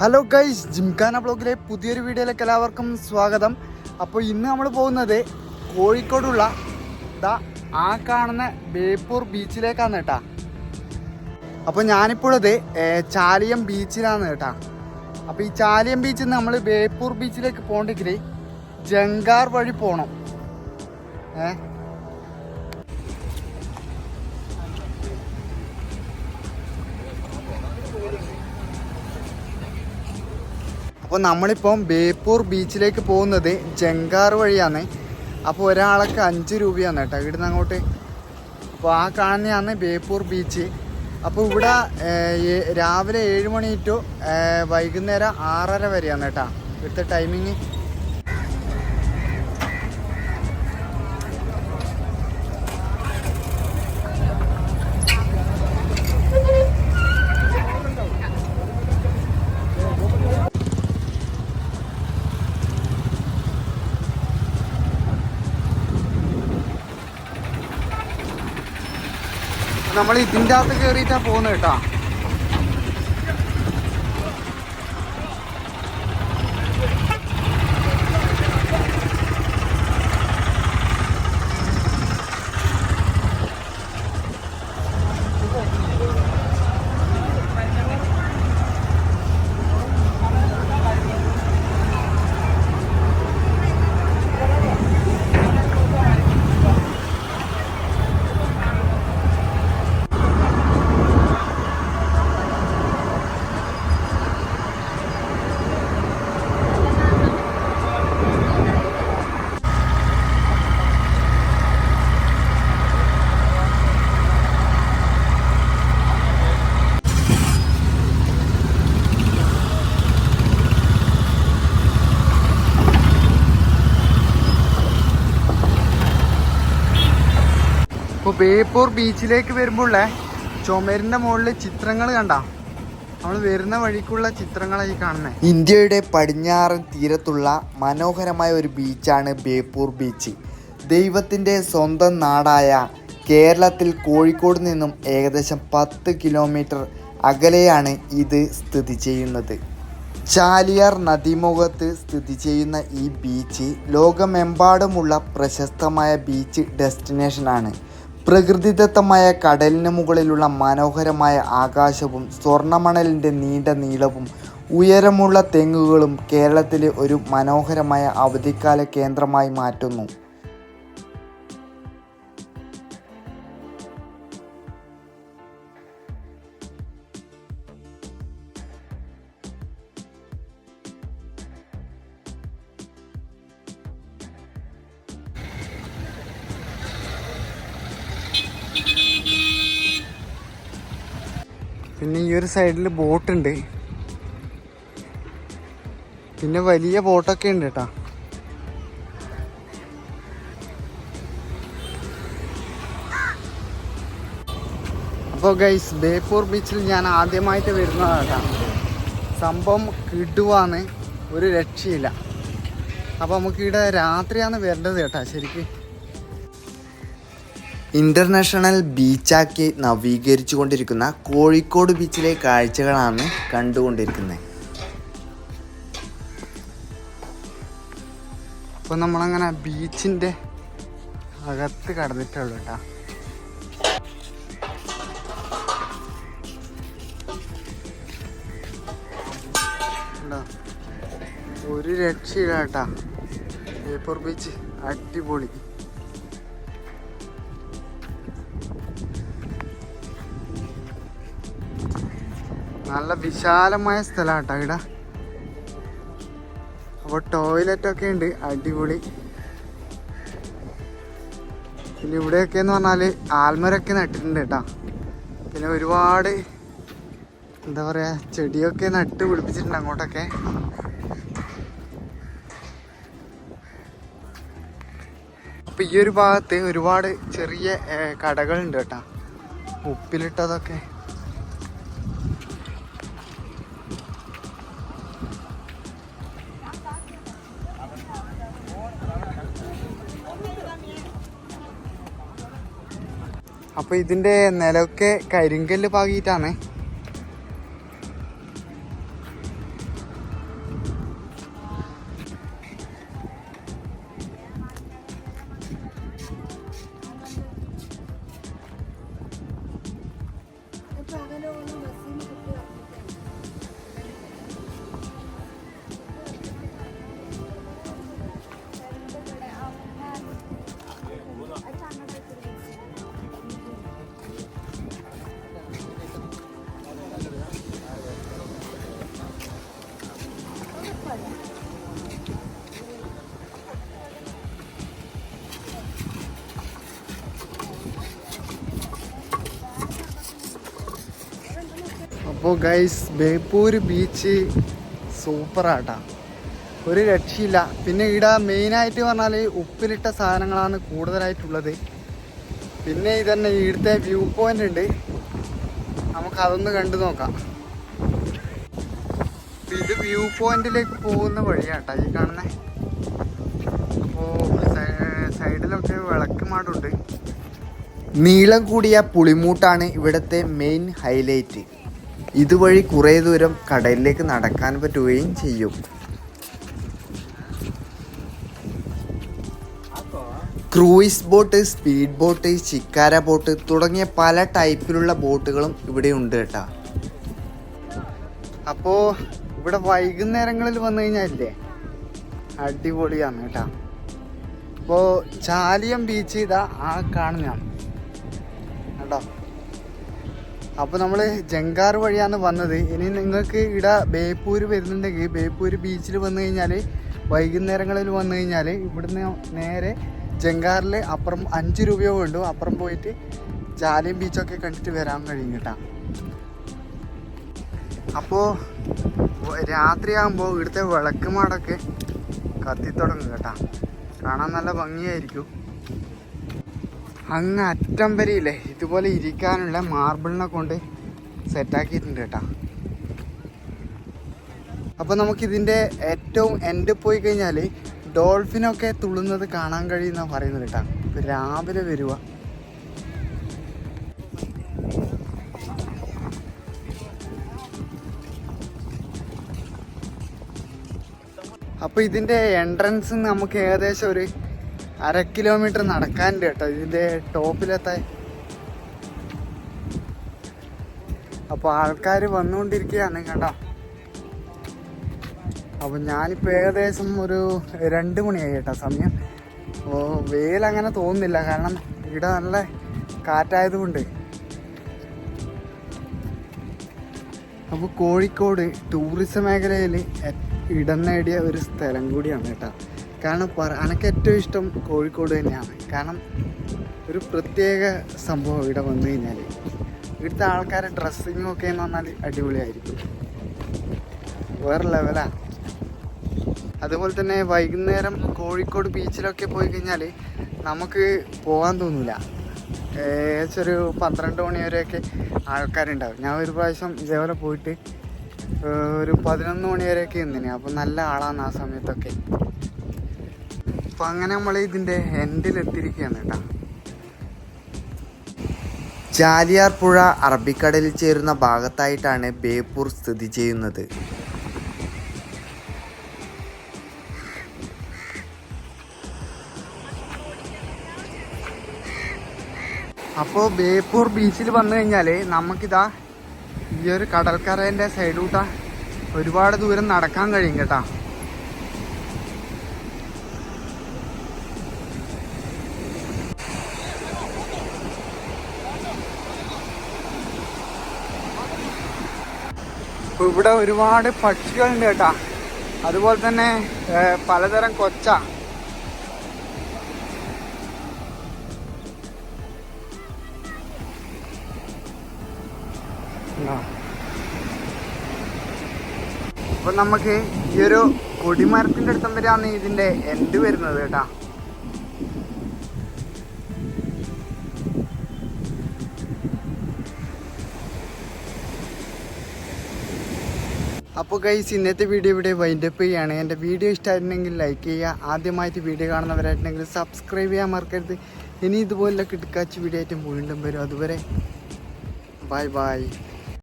Hello guys gymkhana ബ്ലോഗിലെ പുതിയൊരു വീഡിയോയിലേക്ക് എല്ലാവർക്കും സ്വാഗതം. അപ്പോൾ ഇന്ന് നമ്മൾ പോകുന്നത് കോഴിക്കോടുള്ള ദാ ആ കാണുന്ന ബേപ്പൂർ ബീച്ചിലേക്കാണ് കേട്ടാ. അപ്പോൾ ഞാനിപ്പോഴത് ചാലിയം ബീച്ചിലാണ് കേട്ടാ. അപ്പോൾ ഈ ചാലിയം ബീച്ചിൽ നിന്ന് നമ്മൾ ബേപ്പൂർ ബീച്ചിലേക്ക് പോകണ്ടെങ്കിൽ ജങ്കാർ വഴി പോകണം. ഏ അപ്പോൾ നമ്മളിപ്പം ബേപ്പൂർ ബീച്ചിലേക്ക് പോകുന്നത് ജങ്കാർ വഴിയാണ്. അപ്പോൾ ഒരാളൊക്കെ അഞ്ച് രൂപയാണ് കേട്ടോ ഇവിടുന്ന് അങ്ങോട്ട്. അപ്പോൾ ആ കാണുന്നതാണ് ബേപ്പൂർ ബീച്ച്. അപ്പോൾ ഇവിടെ രാവിലെ ഏഴ് മണി ടു വൈകുന്നേരം ആറര വരെയാണ് കേട്ടോ ഇവിടുത്തെ ടൈമിങ് നമ്മൾ ഇതിന്റെ അകത്ത് കയറിയിട്ടാണ് പോകുന്നത് കേട്ടോ. ബേപ്പൂർ ബീച്ചിലേക്ക് വരുമ്പോഴേ ചുമരിന്റെ മുകളിൽ ചിത്രങ്ങൾ കണ്ട? നമ്മൾ വരുന്ന വഴിക്കുള്ള ചിത്രങ്ങളായി കാണുന്നത് ഇന്ത്യയുടെ പടിഞ്ഞാറൻ തീരത്തുള്ള മനോഹരമായ ഒരു ബീച്ചാണ് ബേപ്പൂർ ബീച്ച്. ദൈവത്തിന്റെ സ്വന്തം നാടായ കേരളത്തിൽ കോഴിക്കോട് നിന്നും ഏകദേശം പത്ത് കിലോമീറ്റർ അകലെയാണ് ഇത് സ്ഥിതി ചെയ്യുന്നത്. ചാലിയാർ നദീമുഖത്ത് സ്ഥിതി ചെയ്യുന്ന ഈ ബീച്ച് ലോകമെമ്പാടുമുള്ള പ്രശസ്തമായ ബീച്ച് ഡെസ്റ്റിനേഷനാണ്. പ്രകൃതിദത്തമായ കടലിന് മുകളിലുള്ള മനോഹരമായ ആകാശവും സ്വർണമണലിന്റെ നീണ്ട നീളവും ഉയരമുള്ള തെങ്ങുകളും കേരളത്തിലെ ഒരു മനോഹരമായ അവധിക്കാല കേന്ദ്രമായി മാറ്റുന്നു. പിന്നെ ഈ ഒരു സൈഡിൽ ബോട്ട് ഉണ്ട് പിന്നെ വലിയ ബോട്ടൊക്കെ ഉണ്ട് കേട്ടോ അപ്പോൾ ഗൈസ് ബേപ്പൂർ ബീച്ചിൽ ഞാൻ ആദ്യമായിട്ട് വരുന്നതാണ് സംഭവം കിടുവാന്ന് ഒരു രക്ഷയില്ല. അപ്പോൾ നമുക്ക് ഇവിടെ രാത്രിയാണ് വരേണ്ടത് കേട്ടോ ശരിക്കും. ഇന്റർനാഷണൽ ബീച്ചാക്കി നവീകരിച്ചു കൊണ്ടിരിക്കുന്ന കോഴിക്കോട് ബീച്ചിലെ കാഴ്ചകളാണ് കണ്ടുകൊണ്ടിരിക്കുന്നത്. അപ്പോൾ നമ്മളങ്ങനെ ബീച്ചിന്റെ അകത്ത് കടന്നിട്ടുള്ളൂ കേട്ടോ? ഒരു രക്ഷയില്ല കേട്ടാ. ജയ്പൂർ ബീച്ച് അടിപൊളി. നല്ല വിശാലമായ സ്ഥലമാണ് കേട്ടോ ഇവിടെ അപ്പോൾ ടോയ്ലറ്റ് ഒക്കെ ഉണ്ട് അടിപൊളി. പിന്നെ ഇവിടെയൊക്കെ എന്ന് പറഞ്ഞാൽ ആൽമരൊക്കെ നട്ടിട്ടുണ്ട് കേട്ടോ. പിന്നെ ഒരുപാട് എന്താ പറയാ ചെടിയൊക്കെ നട്ട് പിടിപ്പിച്ചിട്ടുണ്ട് അങ്ങോട്ടൊക്കെ. അപ്പൊ ഈ ഒരു ഭാഗത്ത് ഒരുപാട് ചെറിയ കടകളുണ്ട് കേട്ടോ. ഉപ്പിലിട്ടതൊക്കെ. അപ്പൊ ഇതിന്റെ നിലമൊക്കെ കരിങ്കല്ല് പാകിയിട്ടാണ്. അപ്പോൾ ഗൈസ് ബേപ്പൂർ ബീച്ച് സൂപ്പറാട്ടാ. ഒരു രക്ഷയില്ല. പിന്നെ ഇവിടെ മെയിനായിട്ട് പറഞ്ഞാൽ ഉപ്പിലിട്ട സാധനങ്ങളാണ് കൂടുതലായിട്ടുള്ളത്. പിന്നെ ഇതന്നെ ഇവിടുത്തെ വ്യൂ പോയിന്റ് ഉണ്ട്. നമുക്ക് അതൊന്ന് കണ്ടു നോക്കാം. ഇത് വ്യൂ പോയിന്റിലേക്ക് പോകുന്ന വഴിയാട്ടാ ഈ കാണുന്ന. സൈഡിലൊക്കെ വിളക്കുമാടുണ്ട്. നീളം കൂടിയ പുളിമൂട്ടാണ് ഇവിടുത്തെ മെയിൻ ഹൈലൈറ്റ് ഇതുവഴി കുറേ ദൂരം കടലിലേക്ക് നടക്കാൻ പറ്റുകയും ചെയ്യും. Cruise boat speed boat shikara boat തുടങ്ങിയ പല ടൈപ്പിലുള്ള ബോട്ടുകളും ഇവിടെ ഉണ്ട് കേട്ടാ. അപ്പോ ഇവിടെ വൈകുന്നേരങ്ങളിൽ വന്നു കഴിഞ്ഞാലേ അടിപൊളിയാണ് കേട്ടാ. അപ്പോ ചാലിയം ബീച്ച് ഇതാ ആ കാണുന്നതാണ്. കേട്ടോ അപ്പൊ നമ്മൾ ജങ്കാർ വഴിയാണ് വന്നത്. ഇനി നിങ്ങൾക്ക് ഇവിടെ ബേപ്പൂർ വരുന്നുണ്ടെങ്കിൽ ബേപ്പൂര് ബീച്ചിൽ വന്നു കഴിഞ്ഞാൽ വൈകുന്നേരങ്ങളിൽ വന്നു കഴിഞ്ഞാൽ ഇവിടുന്ന് നേരെ ജങ്കാറിൽ അപ്പുറം അഞ്ച് രൂപയോ വേണ്ടു അപ്പുറം പോയിട്ട് ജാലിയം ബീച്ചൊക്കെ കണ്ടിട്ട് വരാൻ കഴിയും കേട്ടാ. അപ്പോൾ രാത്രിയാകുമ്പോൾ ഇവിടുത്തെ വിളക്കുമാടൊക്കെ കത്തിത്തുടങ്ങും കേട്ടാ. കാണാൻ നല്ല ഭംഗിയായിരിക്കും. അങ്ങ് അറ്റം വരെയില്ലേ? ഇതുപോലെ ഇരിക്കാനുള്ള മാർബിളിനെ കൊണ്ട് സെറ്റാക്കിയിട്ടുണ്ട് കേട്ടാ. അപ്പോൾ നമുക്കിതിന്റെ ഏറ്റവും എൻഡ് പോയി കഴിഞ്ഞാൽ ഡോൾഫിനൊക്കെ തുള്ളുന്നത് കാണാൻ കഴിയുന്ന പറയുന്നത് കേട്ടാ. ഇപ്പൊ രാവിലെ വരുവ. അപ്പോൾ ഇതിന്റെ എൻട്രൻസ് നമുക്ക് ഏകദേശം ഒരു അര കിലോമീറ്റർ നടക്കാനുണ്ട് കേട്ടോ. ഇതിന്റെ ടോപ്പിലെത്താൻ. അപ്പോൾ ആൾക്കാർ വന്നുകൊണ്ടിരിക്കുകയാണ് കേട്ടോ. അപ്പോൾ ഞാനിപ്പോൾ ഏകദേശം ഒരു രണ്ട് മണിയായി കേട്ടോ സമയം. അപ്പോൾ വെയിലങ്ങനെ തോന്നുന്നില്ല. കാരണം ഇവിടെ നല്ല കാറ്റായതുകൊണ്ട്. അപ്പോൾ കോഴിക്കോട് ടൂറിസം മേഖലയിൽ ഇടം നേടിയ ഒരു സ്ഥലം കൂടിയാണ് കേട്ടോ. കാരണം പറ എനിക്ക് ഏറ്റവും ഇഷ്ടം കോഴിക്കോട് തന്നെയാണ്. കാരണം ഒരു പ്രത്യേക സംഭവം ഇവിടെ വന്നു കഴിഞ്ഞാൽ ഇവിടുത്തെ ആൾക്കാരെ ഡ്രസ്സിങ്ങും ഒക്കെ എന്ന് പറഞ്ഞാൽ അടിപൊളിയായിരിക്കും. വേറെ ലെവലാണ് അതുപോലെ തന്നെ വൈകുന്നേരം കോഴിക്കോട് ബീച്ചിലൊക്കെ പോയി കഴിഞ്ഞാൽ നമുക്ക് പോകാൻ തോന്നില്ല ഏകദേശം ഒരു പന്ത്രണ്ട് മണി വരെയൊക്കെ ആൾക്കാരുണ്ടാവും. ഞാൻ ഒരു പ്രാവശ്യം ഇതേപോലെ പോയിട്ട് ഒരു പതിനൊന്ന് മണി വരെയൊക്കെ അപ്പം നല്ല ആളാണ് ആ സമയത്തൊക്കെ. അപ്പം അങ്ങനെ നമ്മൾ ഇതിന്റെ എൻഡിലെത്തിയിരിക്കുകയാണ് കേട്ടോ ചാലിയാർ പുഴ അറബിക്കടലിൽ ചേരുന്ന ഭാഗത്തായിട്ടാണ് ബേപ്പൂർ സ്ഥിതി ചെയ്യുന്നത്. അപ്പോൾ ബേപ്പൂർ ബീച്ചിൽ വന്നു കഴിഞ്ഞാൽ നമുക്കിതാ ഈ ഒരു കടൽക്കരേന്റെ സൈഡൂട്ടാ ഒരുപാട് ദൂരം നടക്കാൻ കഴിയും കേട്ടാ. ഇവിടെ ഒരുപാട് പക്ഷികളുണ്ട് കേട്ടാ. അതുപോലെ തന്നെ പലതരം കൊച്ച. അപ്പൊ നമുക്ക് ഈ ഒരു കൊടിമരത്തിന്റെ അടുത്തം വരെയാണ് ഇതിന്റെ എൻഡ് വരുന്നത് കേട്ടാ. അപ്പോൾ ഗൈസ് ഇന്നത്തെ വീഡിയോ ഇവിടെ വൈൻഡപ്പ് ചെയ്യുകയാണ് എന്റെ വീഡിയോ ഇഷ്ടമായിരുന്നെങ്കിൽ ലൈക്ക് ചെയ്യുക. ആദ്യമായിട്ട് വീഡിയോ കാണുന്നവരായിട്ടുണ്ടെങ്കിൽ സബ്സ്ക്രൈബ് ചെയ്യാൻ മറക്കരുത്. ഇനി ഇതുപോലുള്ള കിടക്കാച്ച് വീഡിയോ ആയിട്ടും വീണ്ടും വരും. അതുവരെ ബൈ ബൈ